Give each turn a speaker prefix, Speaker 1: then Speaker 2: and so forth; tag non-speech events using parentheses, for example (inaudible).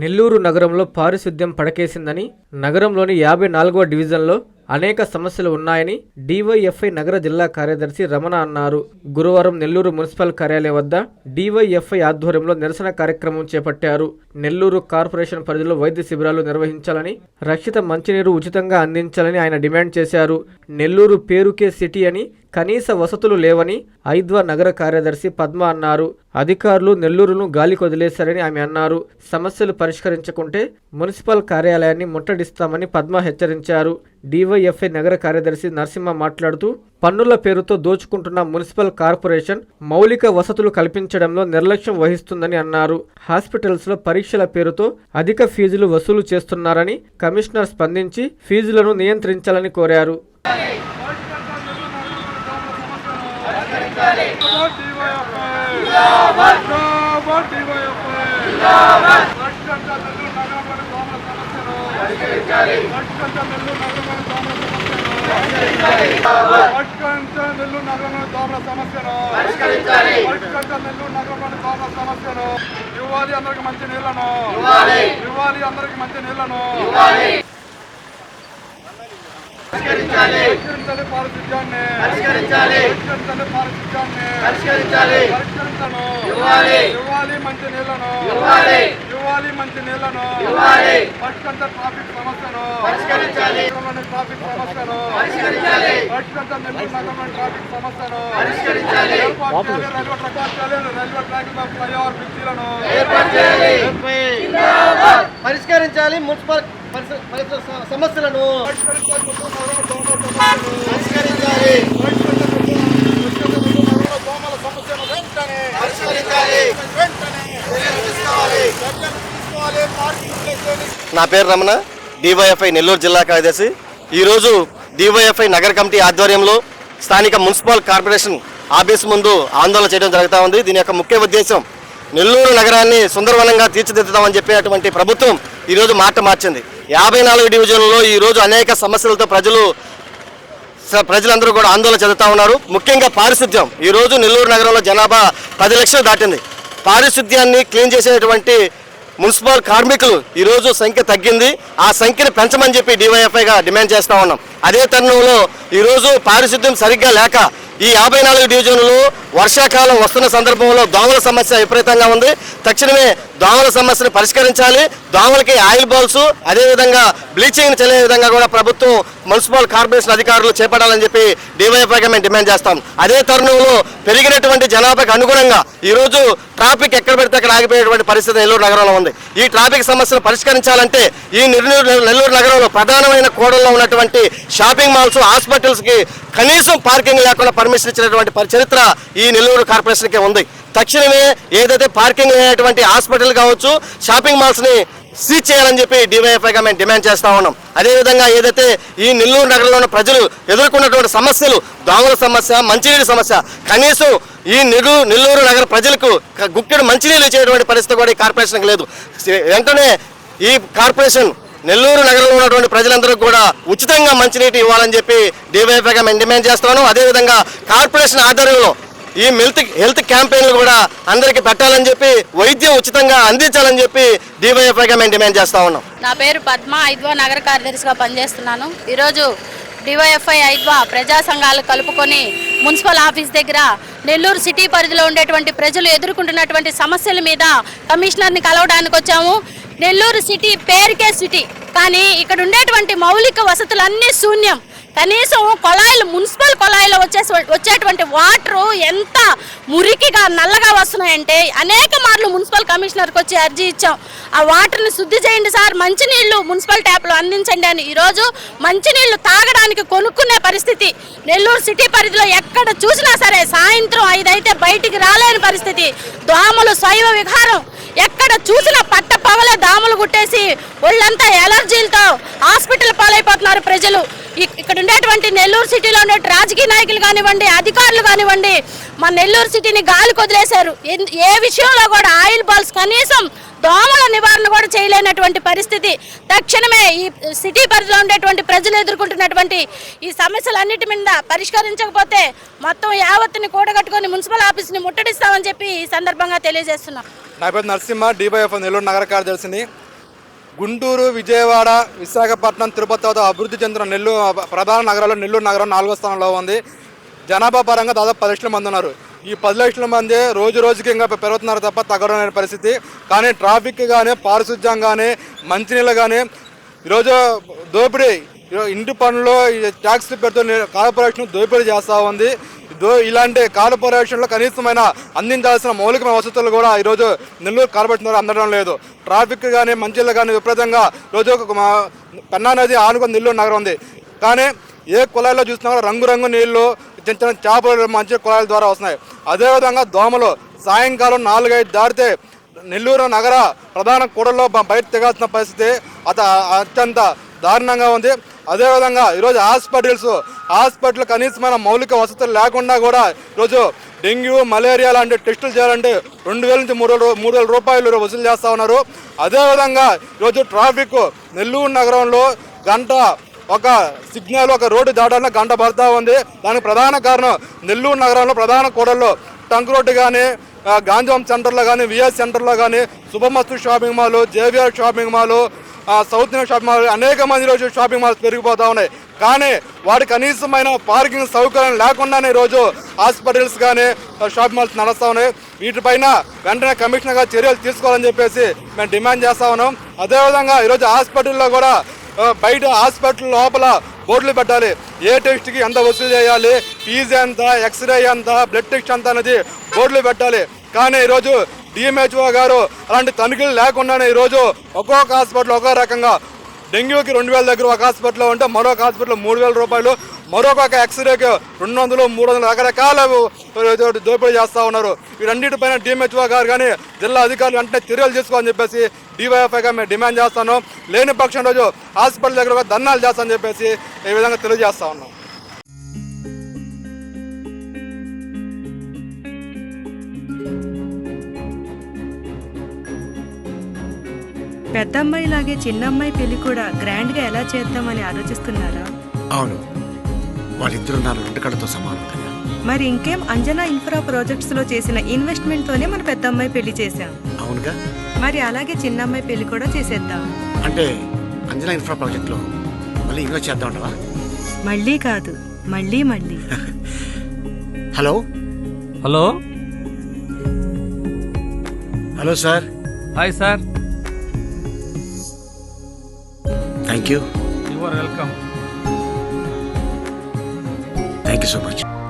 Speaker 1: నెల్లూరు నగరంలో పారిశుద్ధ్యం పడకేసిందని నగరంలోని యాభై నాలుగవ డివిజన్లో అనేక సమస్యలు ఉన్నాయని డివైఎఫ్ఐ నగర జిల్లా కార్యదర్శి రమణ అన్నారు. గురువారం నెల్లూరు మున్సిపల్ కార్యాలయం వద్ద డివైఎఫ్ఐ ఆధ్వర్యంలో నిరసన కార్యక్రమం చేపట్టారు. నెల్లూరు కార్పొరేషన్ పరిధిలో వైద్య శిబిరాలు నిర్వహించాలని రక్షిత మంచినీరు ఉచితంగా అందించాలని ఆయన డిమాండ్ చేశారు. నెల్లూరు పేరుకే సిటీ అని కనీస వసతులు లేవని ఐద్వా నగర కార్యదర్శి పద్మ అన్నారు. అధికారులు నెల్లూరును గాలికొదిలేశారని ఆమె అన్నారు. సమస్యలు పరిష్కరించకుంటే మున్సిపల్ కార్యాలయాన్ని ముట్టడిస్తామని పద్మ హెచ్చరించారు. డివైఎఫ్ఐ నగర కార్యదర్శి నరసింహ మాట్లాడుతూ పన్నుల పేరుతో దోచుకుంటున్న మున్సిపల్ కార్పొరేషన్ మౌలిక వసతులు కల్పించడంలో నిర్లక్ష్యం వహిస్తుందని అన్నారు. హాస్పిటల్స్లో పరీక్షల పేరుతో అధిక ఫీజులు వసూలు చేస్తున్నారని కమిషనర్ స్పందించి ఫీజులను నియంత్రించాలని కోరారు.
Speaker 2: నెల్లూరు నగరంలోని దోమల సమస్యను పరిష్కరించాలి! నెల్లూరు నగరంలోని దోమల సమస్యను ఇవ్వాలి అందరికి మంచి నీళ్ళను. ఇవ్వాలి అందరికి మంచి నీళ్ళను. పరిష్కరించాలి. పారిశుద్ధ్యాన్ని. పరిష్కరించాలి. పారిశుద్ధ్యాన్ని. పరిష్కరించాలి. పరిష్కరించను. ఇవ్వాలి. ఇవ్వాలి మంచి నీళ్ళను. ఇవ్వాలి. ఇవ్వాలి మంచి నీళ్ళను. ఇవ్వాలి. పరిష్కరించ ట్రాఫిక్ సమస్యను. పరిష్కరించాలి. ట్రాఫిక్ సమస్యను. పరిష్కరించాలి. పరిష్కరించ నెల్లూరు నగరంలోని ట్రాఫిక్ సమస్యను. పరిష్కరించాలి. ఏర్పాటు చేయాలి. రైల్వే ట్రాక్ చేయాలి. రైల్వే ట్రాక్ ఫ్లైఓవర్ బ్రిడ్జిలను ఏర్పాటు చేయాలి.
Speaker 3: పరిష్కరించాలి మున్సిపల్ పరిసర సమస్యలను
Speaker 2: పరిష్కరించాలి. దోమల సమస్యను వెంటనే
Speaker 3: పరిష్కరించాలి. నా పేరు రమణ డివైఎఫ్ఐ నెల్లూరు జిల్లా కార్యదర్శి. ఈరోజు డివైఎఫ్ఐ నగర కమిటీ ఆధ్వర్యంలో స్థానిక మున్సిపల్ కార్పొరేషన్ ఆఫీస్ ముందు ఆందోళన చేయడం జరుగుతూ ఉంది. దీని యొక్క ముఖ్య ఉద్దేశం నెల్లూరు నగరాన్ని సుందరవనంగా తీర్చిదిద్దుతామని చెప్పేటువంటి ప్రభుత్వం ఈరోజు మాట మార్చింది. యాభై నాలుగు డివిజన్లలో ఈరోజు అనేక సమస్యలతో ప్రజలు ప్రజలందరూ కూడా ఆందోళన చెందుతా ఉన్నారు. ముఖ్యంగా పారిశుద్ధ్యం. ఈ రోజు నెల్లూరు నగరంలో జనాభా పది లక్షలు దాటింది. పారిశుద్ధ్యాన్ని క్లీన్ చేసేటువంటి మున్సిపల్ కార్మికులు ఈరోజు సంఖ్య తగ్గింది. ఆ సంఖ్యను పెంచమని చెప్పి డివైఎఫ్ఐగా డిమాండ్ చేస్తూ ఉన్నాం. అదే తరుణంలో ఈరోజు పారిశుద్ధ్యం సరిగ్గా లేక ఈ యాభై నాలుగు డివిజన్లు వర్షాకాలం వస్తున్న సందర్భంలో దోమల సమస్య విపరీతంగా ఉంది. తక్షణమే దోమల సమస్యను పరిష్కరించాలి. దోమలకి ఆయిల్ బాల్స్ అదేవిధంగా బ్లీచింగ్ చల్లే విధంగా కూడా ప్రభుత్వం మున్సిపల్ కార్పొరేషన్ అధికారులు చేపట్టాలని చెప్పి డివైఎఫ్ఐగా మేము డిమాండ్ చేస్తాం. అదే తరుణంలో పెరిగినటువంటి జనాభాకు అనుగుణంగా ఈరోజు ట్రాఫిక్ ఎక్కడ పెడితే అక్కడ ఆగిపోయేటువంటి పరిస్థితి నెల్లూరు నగరంలో ఉంది. ఈ ట్రాఫిక్ సమస్యను పరిష్కరించాలంటే ఈ నెల్లూరు నెల్లూరు నగరంలో ప్రధానమైన కోడల్లో ఉన్నటువంటి షాపింగ్ మాల్స్ హాస్పిటల్స్కి కనీసం పార్కింగ్ లేకుండా పర్మిషన్ ఇచ్చినటువంటి చరిత్ర ఈ నెల్లూరు కార్పొరేషన్కే ఉంది. తక్షణమే ఏదైతే పార్కింగ్ లేనటువంటి హాస్పిటల్ కావచ్చు షాపింగ్ మాల్స్ని సీజ్ చేయాలని చెప్పి డివైఎఫ్ఐగా మేము డిమాండ్ చేస్తా ఉన్నాం. అదేవిధంగా ఏదైతే ఈ నెల్లూరు నగరంలో ఉన్న ప్రజలు ఎదుర్కొన్నటువంటి సమస్యలు దోమల సమస్య మంచినీటి సమస్య కనీసం ఈ నెల్లూరు నెల్లూరు నగర ప్రజలకు గుక్కెడు మంచినీళ్ళు ఇచ్చేటువంటి పరిస్థితి కూడా ఈ కార్పొరేషన్కి లేదు. వెంటనే ఈ కార్పొరేషన్ నెల్లూరు నగరంలో ఉన్నటువంటి ప్రజలందరూ కూడా ఉచితంగా మంచినీటి ఇవ్వాలని చెప్పి డివైఎఫ్ఐగా మేము డిమాండ్ చేస్తున్నాను అదేవిధంగా కార్పొరేషన్ ఆధ్వర్యంలో ఈ హెల్త్ హెల్త్ క్యాంపెయిన్లు కూడా అందరికీ పెట్టాలని చెప్పి వైద్యం ఉచితంగా అందించాలని చెప్పి డివైఎఫ్ఐగా మేము డిమాండ్ చేస్తా ఉన్నాం.
Speaker 4: నా పేరు పద్మ ఐద్వా నగర కార్యదర్శిగా పనిచేస్తున్నాను. ఈరోజు డివైఎఫ్ఐ ఐద్వా ప్రజా సంఘాలు కలుపుకొని మున్సిపల్ ఆఫీస్ దగ్గర నెల్లూరు సిటీ పరిధిలో ఉండేటువంటి ప్రజలు ఎదుర్కొంటున్నటువంటి సమస్యల మీద కమిషనర్ని కలవడానికి వచ్చాము. నెల్లూరు సిటీ పేరుకే సిటీ కానీ ఇక్కడ ఉండేటువంటి మౌలిక వసతులన్నీ శూన్యం. కనీసం కొళాయిలు మున్సిపల్ కొళాయిలో వచ్చే వచ్చేటువంటి వాటర్ ఎంత మురికిగా నల్లగా వస్తున్నాయంటే అనేక మార్లు మున్సిపల్ కమిషనర్కి వచ్చి అర్జీ ఇచ్చాం. ఆ వాటర్ని శుద్ధి చేయండి సార్ మంచినీళ్ళు మున్సిపల్ ట్యాప్లో అందించండి అని. ఈరోజు మంచినీళ్ళు తాగడానికి కొనుక్కునే పరిస్థితి నెల్లూరు సిటీ పరిధిలో ఎక్కడ చూసినా సరే సాయంత్రం ఐదైతే బయటికి రాలేని పరిస్థితి. దోమలు శైవ విహారం ఎక్కడ చూసినా పట్ట పగలే దాములు గుట్టేసి ఒళ్ళంతా ఎలర్జీలతో హాస్పిటల్ పాలైపోతున్నారు ప్రజలు. ఇక్కడ ఉండేటువంటి నెల్లూరు సిటీలో ఉండే రాజకీయ నాయకులు కానివ్వండి అధికారులు కానివ్వండి మన నెల్లూరు సిటీని గాలి కొదిలేశారు ఏ విషయంలో కూడా ఆయిల్ బాల్స్ కనీసం దోమల నివారణ కూడా చేయలేనటువంటి పరిస్థితి. తక్షణమే ఈ సిటీ పరిధిలో ఉండేటువంటి ప్రజలు ఎదుర్కొంటున్నటువంటి ఈ సమస్యలన్నిటి మీద పరిష్కరించకపోతే మొత్తం యావత్తుని కూడగట్టుకొని మున్సిపల్ ఆఫీస్ని ముట్టడిస్తామని చెప్పి ఈ సందర్భంగా తెలియజేస్తున్నాం.
Speaker 2: నా పేరు నరసింహ డివైఎఫ్ నెల్లూరు నగర కార్యదర్శిని. గుంటూరు విజయవాడ విశాఖపట్నం తిరుపతి అభివృద్ధి చెందిన నెల్లూరు ప్రధాన నగరాల్లో నెల్లూరు నగరం నాలుగో స్థానంలో ఉంది. జనాభా పరంగా దాదాపు పది లక్షల మంది ఉన్నారు. ఈ పది లక్షల మంది రోజు రోజుకి ఇంకా పెరుగుతున్నారు తప్ప తగ్గడం అనే పరిస్థితి. కానీ ట్రాఫిక్ కానీ పారిశుద్ధ్యం కానీ మంచినీళ్ళు కానీ ఈరోజు దోపిడీ ఇంటి పనులు ఈ ట్యాక్స్ పెడుతూ కార్పొరేషన్ దోపిడీ చేస్తూ ఉంది. దో ఇలాంటి కార్పొరేషన్లో కనీసమైన అందించాల్సిన మౌలికమైన వసతులు కూడా ఈరోజు నెల్లూరు కార్పొరేషన్ ద్వారా అందడం లేదు. ట్రాఫిక్ కానీ మంచిళ్ళు కానీ విపరీతంగా రోజు ఒక పెన్నా నది ఆనుకొని నెల్లూరు నగరం ఉంది. కానీ ఏ కుళాయిలో చూసినా కూడా రంగురంగు నీళ్ళు చిన్న చిన్న చేపలు మంచి కుళాయిల ద్వారా వస్తున్నాయి. అదేవిధంగా దోమలు సాయంకాలం నాలుగైదు దాటితే నెల్లూరు నగర ప్రధాన కూడల్లో బయట తెగాల్సిన పరిస్థితి అత అత్యంత దారుణంగా ఉంది. అదేవిధంగా ఈరోజు హాస్పిటల్స్ హాస్పిటల్ కనీసమైన మౌలిక వసతులు లేకుండా కూడా ఈరోజు డెంగ్యూ మలేరియా లాంటి టెస్టులు చేయాలంటే రెండు వేల నుంచి మూడు మూడు వేల రూపాయలు వసూలు చేస్తూ ఉన్నారు. అదేవిధంగా ఈరోజు ట్రాఫిక్ నెల్లూరు నగరంలో గంట ఒక సిగ్నల్ ఒక రోడ్డు దాటాలని గంట పడతా ఉంది. దానికి ప్రధాన కారణం నెల్లూరు నగరంలో ప్రధాన కూడల్లో టంక్ రోడ్డు కానీ గాంధీవం సెంటర్లో కానీ విఎస్ సెంటర్లో కానీ Subhamasthu shopping mall JVR shopping mall South Indian shopping mall అనేక మంది రోజు షాపింగ్ మాల్స్ పెరిగిపోతూ ఉన్నాయి. కానీ వాడి కనీసమైన పార్కింగ్ సౌకర్యం లేకుండానే ఈరోజు హాస్పిటల్స్ కానీ షాపింగ్ మాల్స్ నడుస్తూ ఉన్నాయి. వీటిపైన వెంటనే కమిషనర్గా చర్యలు తీసుకోవాలని చెప్పేసి మేము డిమాండ్ చేస్తా ఉన్నాం. అదేవిధంగా ఈరోజు హాస్పిటల్లో కూడా బయట హాస్పిటల్ లోపల బోర్డులు పెట్టాలి. ఏ టెస్ట్కి ఎంత వసూలు చేయాలి? ఫీజు ఎంత? ఎక్స్రే ఎంత? బ్లడ్ టెస్ట్ ఎంత అనేది బోర్డులు పెట్టాలి. కానీ ఈరోజు డిఎంహెచ్ఓ గారు అలాంటి తనిఖీలు లేకుండానే ఈరోజు ఒక్కొక్క హాస్పిటల్ ఒక్కో రకంగా డెంగ్యూకి రెండు వేల దగ్గర ఒక హాస్పిటల్లో ఉంటే మరొక హాస్పిటల్ మూడు వేల రూపాయలు మరొక ఎక్స్రేకి రెండు వందలు మూడు వందలు రకరకాల దోపిడీ చేస్తూ ఉన్నారు. వీటన్నిటిపైన డిఎంహెచ్ఓ గారు కానీ జిల్లా అధికారులు వెంటనే చర్యలు తీసుకోవాలని చెప్పేసి డివైఎఫ్ఐగా మేము డిమాండ్ చేస్తాను లేని పక్షం రోజు హాస్పిటల్ దగ్గర ధర్నాలు చేస్తామని చెప్పేసి ఈ విధంగా తెలియజేస్తా ఉన్నాం.
Speaker 5: పెద్దమ్మాయిలాగే చిన్నమ్మాయి పెళ్ళి కూడా గ్రాండ్గా ఎలా చేద్దామని ఆలోచిస్తున్నారా?
Speaker 6: అవును. వాళ్ళిద్దరూ నా రెండు కళ్ళతో సమానం కదా.
Speaker 5: మరి ఇంకేం అంజనా ఇన్ఫ్రా ప్రాజెక్ట్స్లో చేసిన ఇన్వెస్ట్మెంట్ తోనే మన పెద్దమ్మాయి పెళ్ళి చేశాం.
Speaker 6: అవునుగా?
Speaker 5: మరి అలాగే చిన్నమ్మాయి పెళ్ళి కూడా చేసేద్దాం.
Speaker 6: అంటే అంజనా ఇన్ఫ్రా ప్రాజెక్ట్లో మళ్ళీ ఇన్వెస్ట్ చేద్దాం అంటవా
Speaker 5: మళ్ళీ కాదు మళ్ళీ మళ్ళీ. (laughs)
Speaker 6: Hello?
Speaker 7: Hello?
Speaker 6: Hello sir.
Speaker 7: Hi sir.
Speaker 6: Thank you
Speaker 7: you are welcome
Speaker 6: thank you so much